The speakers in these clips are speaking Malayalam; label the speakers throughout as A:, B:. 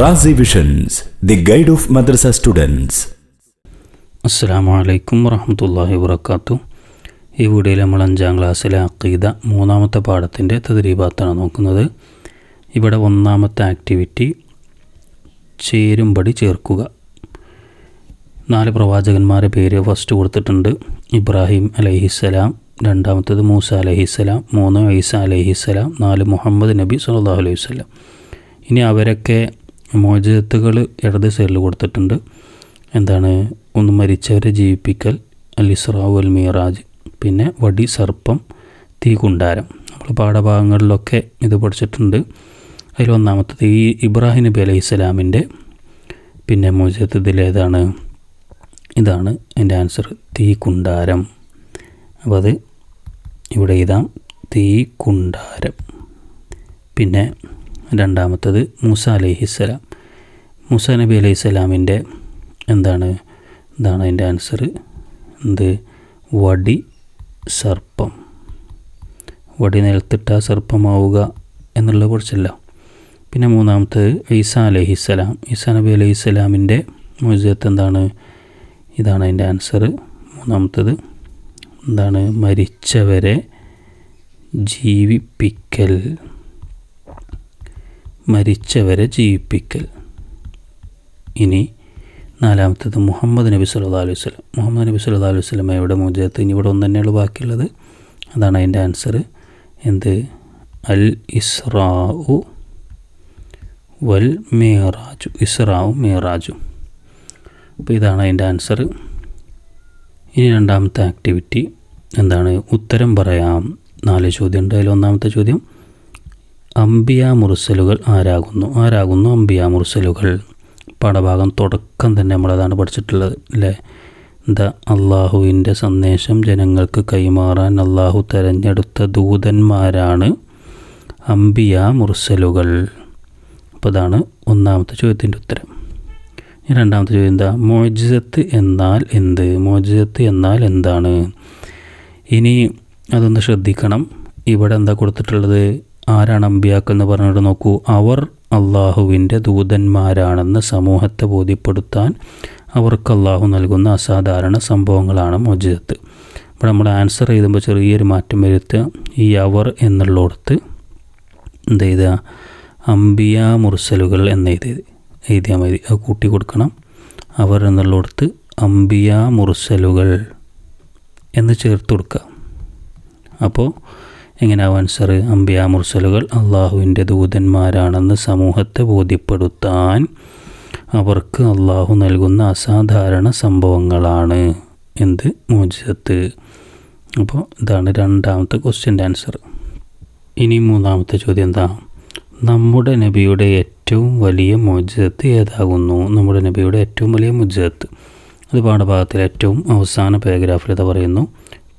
A: Razi visions the guide of madrasa students
B: അസ്സാം വലൈക്കും വറഹമത്തല്ലാഹി വർക്കാത്തു ഈ വീഡിയോയിൽ നമ്മൾ അഞ്ചാം ക്ലാസ്സിലെ അഖീദ മൂന്നാമത്തെ പാഠത്തിന്റെ തദ്രീബാത്താണ് നോക്കുന്നത്. ഇവിടെ ഒന്നാമത്തെ ആക്ടിവിറ്റി ചേരുംപടി ചേർക്കുക. നാല് പ്രവാചകന്മാരെ പേര് ഫസ്റ്റ് കൊടുത്തിട്ടുണ്ട്. ഇബ്രാഹിം അലഹിസ്സലാം രണ്ടാമത്തേത് മൂസ അലഹിസ്സലാം മൂന്ന് ഐസ അലഹിസ്സലാം നാല് മുഹമ്മദ് നബി സ്വല്ലല്ലാഹു അലൈഹി വസല്ലം. ഇനി അവരൊക്കെ മോചത്തുകൾ ഇടത് സൈഡിൽ കൊടുത്തിട്ടുണ്ട്. എന്താണ്? ഒന്ന് മരിച്ചവരെ ജീവിപ്പിക്കൽ അൽ ഇസ്രാവ് അൽ മീറാജ്. പിന്നെ വടി സർപ്പം തീ കുണ്ടാരം നമ്മൾ പാഠഭാഗങ്ങളിലൊക്കെ ഇത് പഠിച്ചിട്ടുണ്ട്. അതിൽ ഒന്നാമത്തത് ഈ ഇബ്രാഹിം നബി അലൈഹി സ്വലാമിന്റെ പിന്നെ മോചത്ത് ഇതിലേതാണ് ഇതാണ് എന്റെ ആൻസർ. തീ കുണ്ടാരം അപ്പോൾ അത് ഇവിടെ ഇതാം തീ കുണ്ടാരം പിന്നെ രണ്ടാമത്തത് മൂസ അലഹിസ്സലാം. മൂസ നബി അലൈഹി സ്വലാമിന്റെ എന്താണ്? ഇതാണ് അതിന്റെ ആൻസർ. എന്ത്? വടി സർപ്പം. വടി നിലത്തിട്ട സർപ്പമാവുക എന്നുള്ള കുറച്ചല്ല. പിന്നെ മൂന്നാമത്തത് ഈസാ അലഹിസ്സലാം. ഈസാ നബി അലൈഹി സ്വലാമിന്റെ എന്താണ്? ഇതാണ് അതിന്റെ ആൻസർ. മൂന്നാമത്തത് എന്താണ്? മരിച്ചവരെ ജീവിപ്പിക്കൽ. മരിച്ചവരെ ജീവിപ്പിക്കൽ. ഇനി നാലാമത്തത് മുഹമ്മദ് നബി സല്ലാ അലൈഹി സ്വലം മുഹമ്മദ് നബി സല്ലാ അലൈഹി സ്വലമയുടെ മുജത്ത് ഇനി ഇവിടെ ഒന്ന് തന്നെയുള്ളൂ ബാക്കിയുള്ളത്. അതാണ് അതിന്റെ ആൻസർ എന്ത്? അൽ ഇസ്രാഉ വൽ മേറാജു. ഇസ്രാവും മേറാജും. അപ്പോൾ ഇതാണ് അതിന്റെ ആൻസർ ഇനി രണ്ടാമത്തെ ആക്ടിവിറ്റി എന്താണ്? ഉത്തരം പറയാം. നാല് ചോദ്യം ഉണ്ട് അതിൽ ഒന്നാമത്തെ ചോദ്യം അംബിയ മുർസലുകൾ ആരാകുന്നു? ആരാകുന്നു അംബിയ മുർസലുകൾ പാഠഭാഗം തുടക്കം തന്നെ നമ്മളതാണ് പഠിച്ചിട്ടുള്ളത് അല്ലേ ദ അള്ളാഹുവിന്റെ സന്ദേശം ജനങ്ങൾക്ക് കൈമാറാൻ അള്ളാഹു തിരഞ്ഞെടുത്ത ദൂതന്മാരാണ് അംബിയ മുർസലുകൾ അപ്പോൾ അതാണ് ഒന്നാമത്തെ ചോദ്യത്തിന്റെ ഉത്തരം. രണ്ടാമത്തെ ചോദ്യം എന്താ? മോജിസത്ത് എന്നാൽ എന്ത്? മോജിസത്ത് എന്നാൽ എന്താണ്? ഇനി അതൊന്ന് ശ്രദ്ധിക്കണം. ഇവിടെ എന്താ കൊടുത്തിട്ടുള്ളത്? ആരാണ് അമ്പിയാക്കൾ എന്ന് പറഞ്ഞിട്ട് നോക്കൂ. അവർ അള്ളാഹുവിന്റെ ദൂതന്മാരാണെന്ന് സമൂഹത്തെ ബോധ്യപ്പെടുത്താൻ അവർക്ക് അള്ളാഹു നൽകുന്ന അസാധാരണ സംഭവങ്ങളാണ് മോജിതത്ത് അപ്പോൾ നമ്മൾ ആൻസർ എഴുതുമ്പോൾ ചെറിയൊരു മാറ്റം വരുത്തുക. ഈ അവർ എന്നുള്ളടത്ത് എന്ത് ചെയ്തുക അംബിയ മുർസലുകൾ എന്ന് എഴുതിയത് എഴുതിയാൽ മതി. അത് കൂട്ടി കൊടുക്കണം. അവർ എന്നുള്ളടത്ത് അംബിയ മുർസലുകൾ എന്ന് ചേർത്ത് കൊടുക്കുക. അപ്പോൾ എങ്ങനെയാവും ആൻസർ അംബിയ മുർസലുകൾ അള്ളാഹുവിന്റെ ദൂതന്മാരാണെന്ന് സമൂഹത്തെ ബോധ്യപ്പെടുത്താൻ അവർക്ക് അള്ളാഹു നൽകുന്ന അസാധാരണ സംഭവങ്ങളാണ്. എന്ത്? മോചിതത്ത്. അപ്പോൾ ഇതാണ് രണ്ടാമത്തെ ക്വസ്റ്റ്യന്റെ ആൻസർ. ഇനി മൂന്നാമത്തെ ചോദ്യം എന്താ? നമ്മുടെ നബിയുടെ ഏറ്റവും വലിയ മോചിതത്ത് ഏതാകുന്നു? നമ്മുടെ നബിയുടെ ഏറ്റവും വലിയ മോചിതത്ത്. അത് പാഠഭാഗത്തിൽ ഏറ്റവും അവസാന പാരഗ്രാഫിൽ ഇത് പറയുന്നു.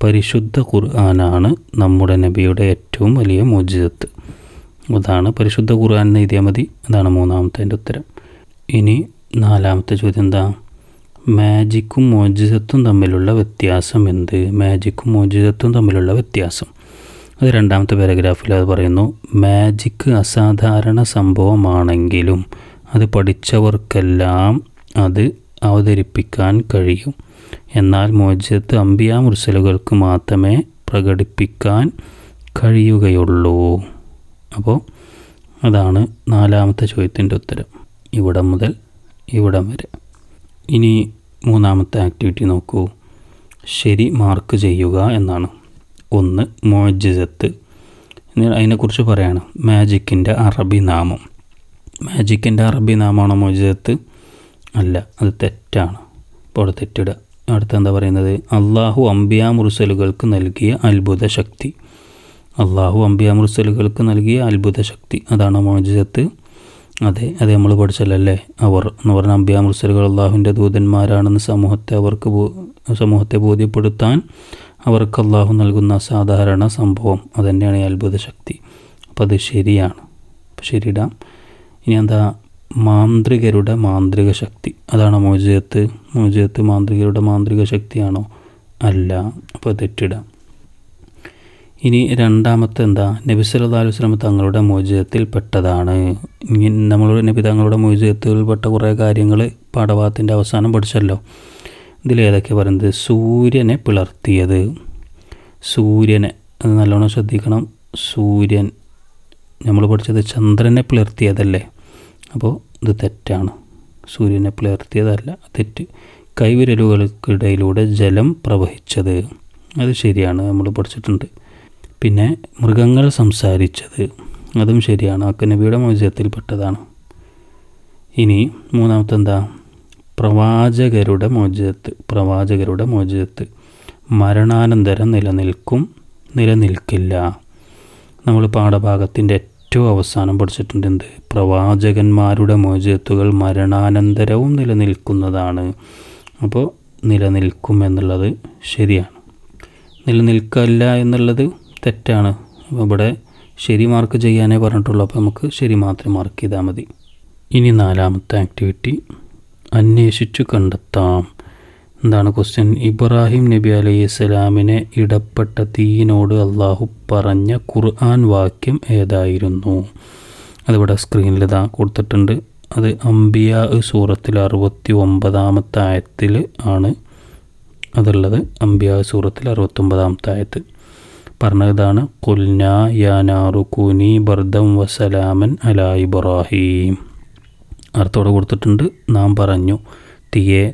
B: പരിശുദ്ധ ഖുർആനാണ് നമ്മുടെ നബിയുടെ ഏറ്റവും വലിയ മോചിതത്ത്. അതാണ് പരിശുദ്ധ ഖുർആൻ എഴുതിയാൽ മതി. അതാണ് മൂന്നാമത്തെ എന്റെ ഉത്തരം. ഇനി നാലാമത്തെ ചോദ്യം എന്താ? മാജിക്കും മോചിതത്വം തമ്മിലുള്ള വ്യത്യാസം എന്ത്? മാജിക്കും മോചിതത്വം തമ്മിലുള്ള വ്യത്യാസം. അത് രണ്ടാമത്തെ പാരഗ്രാഫിൽ അത് പറയുന്നു. മാജിക്ക് അസാധാരണ സംഭവമാണെങ്കിലും അത് പഠിച്ചവർക്കെല്ലാം അത് അവതരിപ്പിക്കാൻ കഴിയും. എന്നാൽ മോചിതത്ത് അമ്പിയ മുർസലുകൾക്ക് മാത്രമേ പ്രകടിപ്പിക്കാൻ കഴിയുകയുള്ളൂ. അപ്പോൾ അതാണ് നാലാമത്തെ ചോദ്യത്തിന്റെ ഉത്തരം. ഇവിടം മുതൽ ഇവിടം വരെ. ഇനി മൂന്നാമത്തെ ആക്ടിവിറ്റി നോക്കൂ. ശരി മാർക്ക് ചെയ്യുക എന്നാണ്. ഒന്ന് മോജിസത്ത് അതിനെക്കുറിച്ച് പറയാണ്. മാജിക്കിന്റെ അറബി നാമം. മാജിക്കിന്റെ അറബി നാമമാണോ മോജിസത്ത് അല്ല അത് തെറ്റാണ്. അവിടെ തെറ്റിടുക. അടുത്ത എന്താ പറയുന്നത്? അള്ളാഹു അംബിയ മുറുസലുകൾക്ക് നൽകിയ അത്ഭുത ശക്തി അള്ളാഹു അംബിയ മുറുസലുകൾക്ക് നൽകിയ അത്ഭുത ശക്തി അതാണ് മോജിസത്ത് അതെ അത് നമ്മൾ പഠിച്ചല്ലേ അവർ എന്ന് പറഞ്ഞ അംബിയ മുർസലുകൾ അള്ളാഹുവിന്റെ ദൂതന്മാരാണെന്ന് സമൂഹത്തെ അവർക്ക് സമൂഹത്തെ ബോധ്യപ്പെടുത്താൻ അവർക്ക് അള്ളാഹു നൽകുന്ന അസാധാരണ സംഭവം അതുതന്നെയാണ് ഈ അത്ഭുത ശക്തി അപ്പോൾ അത് ശരിയാണ്. അപ്പോൾ ശരിയിടാം. ഇനി എന്താ മാന്ത്രികരുടെ മാന്ത്രിക ശക്തി. അതാണോ മോചിതത്ത്? മോചിതത്ത് മാന്ത്രികരുടെ മാന്ത്രിക ശക്തിയാണോ? അല്ല. അപ്പോൾ തെറ്റിടാം. ഇനി രണ്ടാമത്തെ എന്താ? നബി സല്ലല്ലാഹു അലൈഹി വസല്ലം തങ്ങളുടെ മോചിതത്തിൽപ്പെട്ടതാണ് ഇനി നമ്മളുടെ നബി തങ്ങളുടെ മോചിതത്തിൽപ്പെട്ട കുറേ കാര്യങ്ങൾ പാഠഭാഗത്തിന്റെ അവസാനം പഠിച്ചല്ലോ. ഇതിലേതൊക്കെ പറയുന്നത്? സൂര്യനെ പിളർത്തിയത്. സൂര്യനെ അത് നല്ലോണം ശ്രദ്ധിക്കണം. സൂര്യൻ. നമ്മൾ പഠിച്ചത് ചന്ദ്രനെ പിളർത്തിയതല്ലേ? അപ്പോൾ ഇത് തെറ്റാണ്. സൂര്യനെ പുലർത്തിയതല്ല തെറ്റ്. കൈവിരലുകൾക്കിടയിലൂടെ ജലം പ്രവഹിച്ചത്. അത് ശരിയാണ് നമ്മൾ പഠിച്ചിട്ടുണ്ട്. പിന്നെ മൃഗങ്ങൾ സംസാരിച്ചത്. അതും ശരിയാണ് അക്കനബിയുടെ മോചനത്തിൽപ്പെട്ടതാണ് ഇനി മൂന്നാമത്തെ എന്താ പ്രവാചകരുടെ മോചനത്ത് പ്രവാചകരുടെ മോചനത്ത് മരണാനന്തരം നിലനിൽക്കും നിലനിൽക്കില്ല. നമ്മൾ പാഠഭാഗത്തിന്റെ ഏറ്റവും അവസാനം പഠിച്ചിട്ടുണ്ട് എന്ത്? പ്രവാചകന്മാരുടെ മോചത്തുകൾ മരണാനന്തരവും നിലനിൽക്കുന്നതാണ്. അപ്പോൾ നിലനിൽക്കും എന്നുള്ളത് ശരിയാണ്. നിലനിൽക്കില്ല എന്നുള്ളത് തെറ്റാണ്. അപ്പോൾ ഇവിടെ ശരി മാർക്ക് ചെയ്യാനേ പറഞ്ഞിട്ടുള്ളൂ. അപ്പോൾ നമുക്ക് ശരി മാത്രം മാർക്ക് ചെയ്താൽ മതി. ഇനി നാലാമത്തെ ആക്ടിവിറ്റി അന്വേഷിച്ചു കണ്ടെത്താം. എന്താണ് ക്വസ്റ്റ്യൻ ഇബ്രാഹിം നബി അലൈഹി സ്വലാമിനെ ഇടപെട്ട തീയിനോട് അള്ളാഹു പറഞ്ഞ ഖുർആൻ വാക്യം ഏതായിരുന്നു? അതിവിടെ സ്ക്രീനിൽ ഇതാ കൊടുത്തിട്ടുണ്ട്. അത് അംബിയ സൂറത്തിൽ അറുപത്തി ഒമ്പതാമത്തെ ആയത്തിൽ ആണ് അതുള്ളത്. അംബിയ സൂറത്തിൽ അറുപത്തൊമ്പതാമത്തെ ആയത്ത്. പറഞ്ഞതാണ് കൊൽന യാനാറു കുനി ബർദം വസലാമൻ അല ഇബ്രാഹിം. അർത്ഥത്തോടെ കൊടുത്തിട്ടുണ്ട് നാം പറഞ്ഞു തീയെ